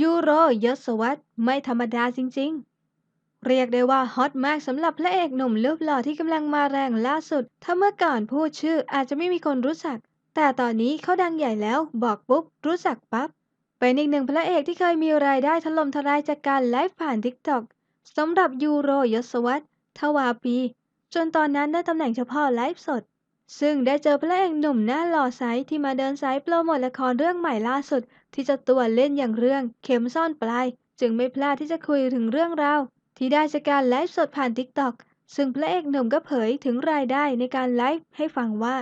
ยูโรยศวรรษไม่ธรรมดาจริงๆ เรียกได้ว่าฮอตมากสำหรับพระเอกหนุ่มรูปหล่อที่กำลังมาแรงล่าสุด ถ้าเมื่อก่อนพูดชื่ออาจจะไม่มีคนรู้จัก แต่ตอนนี้เขาดังใหญ่แล้วบอกปุ๊บ รู้จักปั๊บ เป็นอีกหนึ่งพระเอกที่เคยมีรายได้ถล่มทลายจากการไลฟ์ผ่านทิกตอกสำหรับยูโรยศวรรษทวาปี จนตอนนั้นได้ตำแหน่งเฉพาะไลฟ์สด ซึ่งได้เจอพระเอกหนุ่มหน้าหล่อใสที่มาเดินสายโปรโมทละครเรื่องใหม่ล่าสุด ที่เจะตัวเล่นอย่างเรื่องเข็มซ่อนปลาย จึงไม่พลาดที่จะคุยถึงเรื่องราวที่ได้จากการไลฟ์สดผ่านทิกตอกซึ่งพระเอกหนุ่มก็เผยถึงรายได้ในการไลฟ์ให้ฟังว่า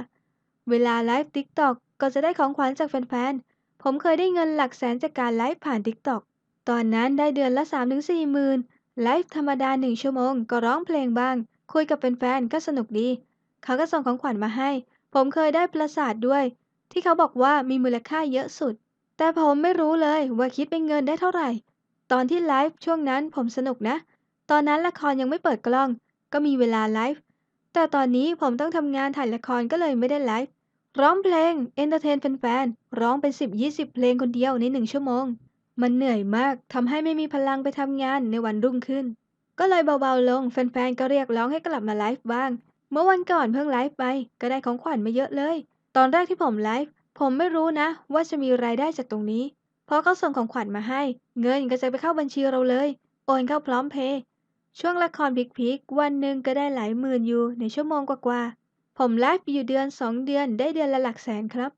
เวลาไลฟ์ทิกตอกก็จะได้ของขวัญจากแฟนๆ ผมเคยได้เงินหลักแสนจากการไลฟ์ผ่านทิกตอกตอนนั้นได้เดือนละ 3-4หมื่นไลฟ์ธรรมดาหนึ่งชั่วโมง ก็ร้องเพลงบ้าง คุยกับแฟนๆ ก็สนุกดี เขาก็ส่งของขวัญมาให้ ผมเคยได้ปราสาทด้วย ที่เขาบอกว่ามีมูลค่าเยอะสุด แต่ผมไม่รู้เลยว่าคิดเป็นเงินได้เท่าไหร่ ตอนที่ไลฟ์ช่วงนั้นผมสนุกนะ ตอนนั้นละครยังไม่เปิดกล้อง ก็มีเวลาไลฟ์ แต่ตอนนี้ผมต้องทำงานถ่ายละครก็เลยไม่ได้ไลฟ์ ร้องเพลงเอนเตอร์เทนแฟนๆ ร้องเป็น 10-20 เพลงคนเดียวในหนึ่งชั่วโมง มันเหนื่อยมากทำให้ไม่มีพลังไปทำงานในวันรุ่งขึ้น ก็เลยเบาๆลงแฟนๆ ก็เรียกร้องให้กลับมาไลฟ์บ้าง เมื่อวันก่อนเพิ่งไลฟ์ไปก็ได้ของขวัญมาเยอะเลย ตอนแรกที่ผมไลฟ์ผมไม่รู้นะ ว่าจะมีรายได้จากตรงนี้ เพราะเขาส่งของขวัญมาให้ เงินก็จะไปเข้าบัญชีเราเลย โอนเข้าพร้อมเพย์ช่วงละครพิกๆวันหนึ่งก็ได้หลายหมื่นอยู่ในชั่วโมงกว่าๆผมไลฟ์อยู่เดือนสองเดือนได้เดือนละหลักแสนครับ